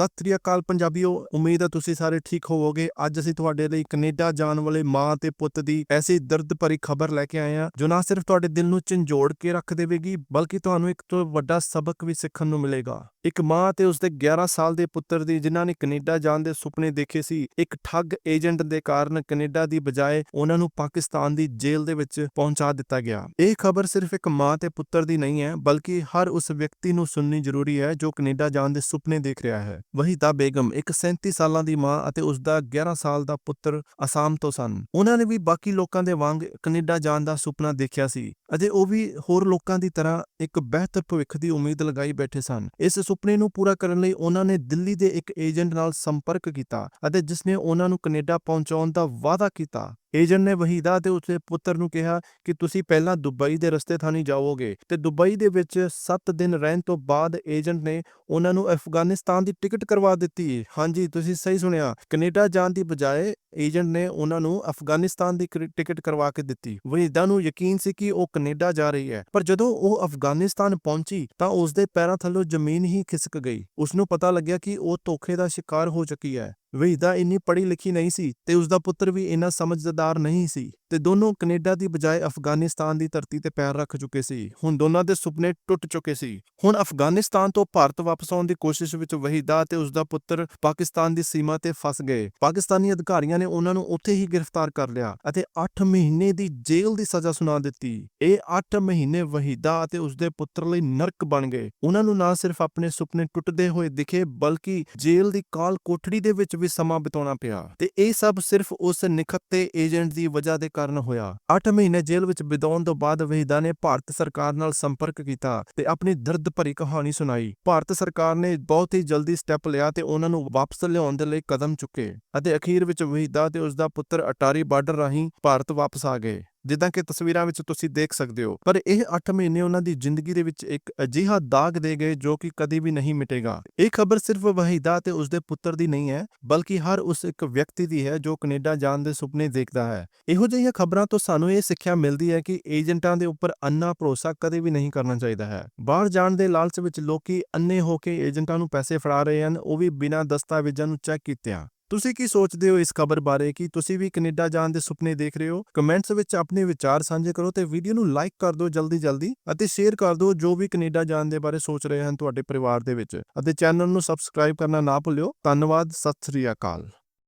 ਸਤਿ ਸ੍ਰੀ ਅਕਾਲ ਪੰਜਾਬੀਓ, ਉਮੀਦ ਹੈ ਤੁਸੀਂ ਸਾਰੇ ਠੀਕ ਹੋਵੋਗੇ। ਅੱਜ ਅਸੀਂ ਤੁਹਾਡੇ ਲਈ ਕੈਨੇਡਾ ਜਾਣ ਵਾਲੇ ਮਾਂ ਤੇ ਪੁੱਤ ਦੀ ਐਸੀ ਦਰਦ ਭਰੀ ਖਬਰ ਲੈ ਕੇ ਆਏ ਹਾਂ, ਜੋ ਨਾ ਸਿਰਫ ਤੁਹਾਡੇ ਦਿਲ ਨੂੰ ਝੰਜੋੜ ਕੇ ਰੱਖ ਦੇਵੇਗੀ, ਬਲਕਿ ਤੁਹਾਨੂੰ ਇੱਕ ਤੋਂ ਵੱਡਾ ਸਬਕ ਵੀ ਸਿੱਖਣ ਨੂੰ ਮਿਲੇਗਾ। ਇੱਕ ਮਾਂ ਤੇ ਉਸਦੇ 11 ਸਾਲ ਦੇ ਪੁੱਤਰ ਦੀ, ਜਿਨ੍ਹਾਂ ਨੇ ਕੈਨੇਡਾ ਜਾਣ ਦੇ ਸੁਪਨੇ ਦੇਖੇ ਸੀ, ਇੱਕ ਠੱਗ ਏਜੰਟ ਦੇ ਕਾਰਨ ਕੈਨੇਡਾ ਦੀ ਬਜਾਏ ਉਹਨਾਂ ਨੂੰ ਪਾਕਿਸਤਾਨ ਦੀ ਜੇਲ੍ਹ ਦੇ ਵਿੱਚ ਪਹੁੰਚਾ ਦਿੱਤਾ ਗਿਆ। ਇਹ ਖਬਰ ਸਿਰਫ ਇੱਕ ਮਾਂ ਤੇ ਪੁੱਤਰ ਦੀ ਨਹੀਂ ਹੈ, ਬਲਕਿ ਹਰ ਉਸ ਵਿਅਕਤੀ ਨੂੰ ਸੁਣਨੀ ਜ਼ਰੂਰੀ ਹੈ, ਜੋ ਕੈਨੇਡਾ ਜਾਣ ਦੇ ਸੁਪਨੇ ਦੇਖ ਰਿਹਾ ਹੈ। ਵਹੀਦਾ ਬੇਗਮ ਇੱਕ 37 ਸਾਲਾਂ ਦੀ ਮਾਂ ਅਤੇ ਉਸ ਦਾ 11 ਸਾਲ ਦਾ ਪੁੱਤਰ ਅਸਾਮ ਤੋਂ ਸਨ। ਉਹਨਾਂ ਨੇ ਵੀ ਬਾਕੀ ਲੋਕਾਂ ਦੇ ਵਾਂਗ ਕੈਨੇਡਾ ਜਾਣ ਦਾ ਸੁਪਨਾ ਦੇਖਿਆ ਸੀ। ਅਤੇ ਉਹ ਵੀ ਹੋਰ ਲੋਕਾਂ ਦੀ ਤਰ੍ਹਾਂ ਇੱਕ ਬਿਹਤਰ ਭਵਿੱਖ ਦੀ ਉਮੀਦ ਲਗਾਈ ਬੈਠੇ ਸਨ। ਇਸ ਸੁਪਨੇ ਨੂੰ ਪੂਰਾ ਕਰਨ ਲਈ ਉਹਨਾਂ ਨੇ ਦਿੱਲੀ ਦੇ ਇੱਕ ਏਜੰਟ ਨਾਲ ਸੰਪਰਕ ਕੀਤਾ ਅਤੇ ਜਿਸ ਨੇ ਉਹਨਾਂ ਨੂੰ ਕੈਨੇਡਾ ਪਹੁੰਚਾਉਣ ਦਾ ਵਾਅਦਾ ਕੀਤਾ। ਏਜੰਟ ਨੇ ਵਹੀਦਾ ਤੇ ਉਸਦੇ ਪੁੱਤਰ ਨੂੰ ਕਿਹਾ ਕਿ ਤੁਸੀਂ ਪਹਿਲਾਂ ਦੁਬਈ ਦੇ ਰਸਤੇ ਥਾਣੀ ਜਾਓਗੇ ਤੇ ਦੁਬਈ ਦੇ ਵਿੱਚ 7 ਦਿਨ ਰਹਿਣ ਤੋਂ ਬਾਅਦ ਏਜੰਟ ਨੇ ਉਹਨਾਂ ਨੂੰ ਅਫਗਾਨਿਸਤਾਨ ਦੀ ਟਿਕਟ ਕਰਵਾ ਦਿੱਤੀ। ਹਾਂਜੀ, ਤੁਸੀਂ ਸਹੀ ਸੁਣਿਆ। ਕੈਨੇਡਾ ਜਾਣ ਦੀ ਬਜਾਏ ਏਜੰਟ ਨੇ ਉਹਨਾਂ ਨੂੰ ਅਫਗਾਨਿਸਤਾਨ ਦੀ ਕਰੀ- ਟਿਕਟ ਕਰਵਾ ਕੇ ਦਿੱਤੀ। ਵਹੀਦਾ ਨੂੰ ਯਕੀਨ ਸੀ ਕਿ ਉਹ ਕੈਨੇਡਾ ਜਾ ਰਹੀ ਹੈ। ਪਰ ਜਦੋਂ ਉਹ ਅਫਗਾਨਿਸਤਾਨ ਪਹੁੰਚੀ ਤਾਂ ਉਸ ਦੇ ਪੈਰਾਂ ਥੱਲੋਂ ਜ਼ਮੀਨ ਹੀ ਖਿਸਕ ਗਈ। ਉਸ ਨੂੰ ਪਤਾ ਲੱਗਿਆ ਕਿ ਉਹ ਧੋਖੇ ਦਾ ਸ਼ਿਕਾਰ ਹੋ ਚੁੱਕੀ ਹੈ। ਵਹੀਦਾ ਇੰਨੀ ਪੜ੍ਹੀ ਲਿਖੀ ਨਹੀਂ ਸੀ ਤੇ ਉਸ ਦਾ ਪੁੱਤਰ ਵੀ ਇੰਨਾ ਸਮਝਦਾਰ ਨਹੀਂ ਸੀ ਤੇ ਦੋਨੋਂ ਕੈਨੇਡਾ ਦੀ ਬਜਾਏ ਅਫਗਾਨਿਸਤਾਨ ਦੀ ਧਰਤੀ ਤੇ ਪੈਰ ਰੱਖ ਚੁੱਕੇ ਸੀ। ਹੁਣ ਦੋਨਾਂ ਦੇ ਸੁਪਨੇ ਟੁੱਟ ਚੁੱਕੇ ਸੀ। ਹੁਣ ਅਫਗਾਨਿਸਤਾਨ ਤੋਂ ਭਾਰਤ ਵਾਪਸ ਆਉਣ ਦੀ ਕੋਸ਼ਿਸ਼ ਵਿੱਚ ਵਹੀਦਾ ਤੇ ਉਸ ਦਾ ਪੁੱਤਰ ਪਾਕਿਸਤਾਨ ਦੀ ਸੀਮਾ ਤੇ ਫਸ ਗਏ। ਪਾਕਿਸਤਾਨੀ ਅਧਿਕਾਰੀਆਂ ਨੇ ਉਹਨਾਂ ਨੂੰ ਉੱਥੇ ਹੀ ਗ੍ਰਿਫਤਾਰ ਕਰ ਲਿਆ ਅਤੇ 8 ਮਹੀਨੇ ਦੀ ਜੇਲ੍ਹ ਦੀ ਸਜ਼ਾ ਸੁਣਾ ਦਿੱਤੀ। ਇਹ 8 ਮਹੀਨੇ ਵਹੀਦਾ ਅਤੇ ਉਸ ਦੇ ਪੁੱਤਰ ਲਈ ਨਰਕ ਬਣ ਗਏ। ਉਹਨਾਂ ਨੂੰ ਨਾ ਸਿਰਫ ਆਪਣੇ ਸੁਪਨੇ ਟੁੱਟਦੇ ਹੋਏ ਦਿਖੇ ਬਲਕਿ ਜੇਲ੍ਹ ਦੀ ਕਾਲ ਕੋਠੜੀ ਦੇ ਵਿੱਚ ਵੀ ਸਮਾਂ ਬਿਤਾਉਣਾ ਪਿਆ ਤੇ ਇਹ ਸਭ ਸਿਰਫ ਉਸ ਨਿਖੱਤੇ ਏਜੰਟ ਦੀ ਵਜ੍ਹਾ ਦੇ ਕਾਰਨ ਹੋਇਆ। 8 ਮਹੀਨੇ ਜੇਲ੍ਹ ਵਿੱਚ ਬਿਤਾਉਣ ਤੋਂ ਬਾਅਦ ਵਹੀਦਾ ਨੇ ਭਾਰਤ ਸਰਕਾਰ ਨਾਲ ਸੰਪਰਕ ਕੀਤਾ ਤੇ ਆਪਣੀ ਦਰਦ ਭਰੀ ਕਹਾਣੀ ਸੁਣਾਈ। ਭਾਰਤ ਸਰਕਾਰ ਨੇ ਬਹੁਤ ਹੀ ਜਲਦੀ ਸਟੈਪ ਲਿਆ ਤੇ ਉਹਨਾਂ ਨੂੰ ਵਾਪਸ ਲਿਆਉਣ ਦੇ ਲਈ ਕਦਮ ਚੁੱਕੇ ਅਤੇ ਅਖੀਰ ਵਿੱਚ ਵਹੀਦਾ ਤੇ ਉਸ ਦਾ ਪੁੱਤਰ ਅਟਾਰੀ ਬਾਰਡਰ ਰਾਹੀਂ ਭਾਰਤ ਵਾਪਸ ਆ ਗਏ। ਜਿੱਦਾਂ ਕਿ ਤਸਵੀਰਾਂ ਵਿੱਚ ਤੁਸੀਂ ਦੇਖ ਸਕਦੇ ਹੋ। ਪਰ ਇਹ 8 ਮਹੀਨੇ ਉਹਨਾਂ ਦੀ ਜ਼ਿੰਦਗੀ ਦੇ ਵਿੱਚ ਇੱਕ ਅਜਿਹਾ ਦਾਗ ਦੇ ਗਏ ਜੋ ਕਿ ਕਦੇ ਵੀ ਨਹੀਂ ਮਿਟੇਗਾ। ਇਹ ਖਬਰ ਸਿਰਫ ਵਹੀਦਾ ਤੇ ਉਸਦੇ ਪੁੱਤਰ ਦੀ ਨਹੀਂ ਹੈ, ਬਲਕਿ ਹਰ ਉਸ ਇੱਕ ਵਿਅਕਤੀ ਦੀ ਹੈ ਜੋ ਕੈਨੇਡਾ ਜਾਣ ਦੇ ਸੁਪਨੇ ਦੇਖਦਾ ਹੈ। ਇਹੋ ਜਿਹੀਆਂ ਖਬਰਾਂ ਤੋਂ ਸਾਨੂੰ ਇਹ ਸਿੱਖਿਆ ਮਿਲਦੀ ਹੈ ਕਿ ਏਜੰਟਾਂ ਦੇ ਉੱਪਰ ਅੰਨਾ ਭਰੋਸਾ ਕਦੇ ਵੀ ਨਹੀਂ ਕਰਨਾ ਚਾਹੀਦਾ ਹੈ। ਬਾਹਰ ਜਾਣ ਦੇ ਲਾਲਚ ਵਿੱਚ ਲੋਕੀ ਅੰਨੇ ਹੋ ਕੇ ਏਜੰਟਾਂ ਨੂੰ ਪੈਸੇ ਫੜਾ ਰਹੇ ਹਨ, ਉਹ ਵੀ ਬਿਨਾਂ ਦਸਤਾਵੇਜ਼ਾਂ ਨੂੰ ਚੈੱਕ ਕੀਤਿਆਂ ਤੁਸੀਂ ਕੀ ਸੋਚਦੇ ਹੋ ਇਸ ਖਬਰ ਬਾਰੇ? ਕਿ ਤੁਸੀਂ ਵੀ ਕੈਨੇਡਾ ਜਾਣ ਦੇ ਸੁਪਨੇ ਦੇਖ ਰਹੇ ਹੋ? ਕਮੈਂਟਸ ਵਿੱਚ ਆਪਣੇ ਵਿਚਾਰ ਸਾਂਝੇ ਕਰੋ ਤੇ ਵੀਡੀਓ ਨੂੰ ਲਾਈਕ ਕਰ ਦਿਓ ਜਲਦੀ ਜਲਦੀ ਅਤੇ ਸ਼ੇਅਰ ਕਰ ਦਿਓ ਜੋ ਵੀ ਕੈਨੇਡਾ ਜਾਣ ਦੇ ਬਾਰੇ ਸੋਚ ਰਹੇ ਹਨ ਤੁਹਾਡੇ ਪਰਿਵਾਰ ਦੇ ਵਿੱਚ ਅਤੇ ਚੈਨਲ ਨੂੰ ਸਬਸਕ੍ਰਾਈਬ ਕਰਨਾ ਨਾ ਭੁੱਲਿਓ। ਧੰਨਵਾਦ, ਸਤਿ ਸ੍ਰੀ ਅਕਾਲ।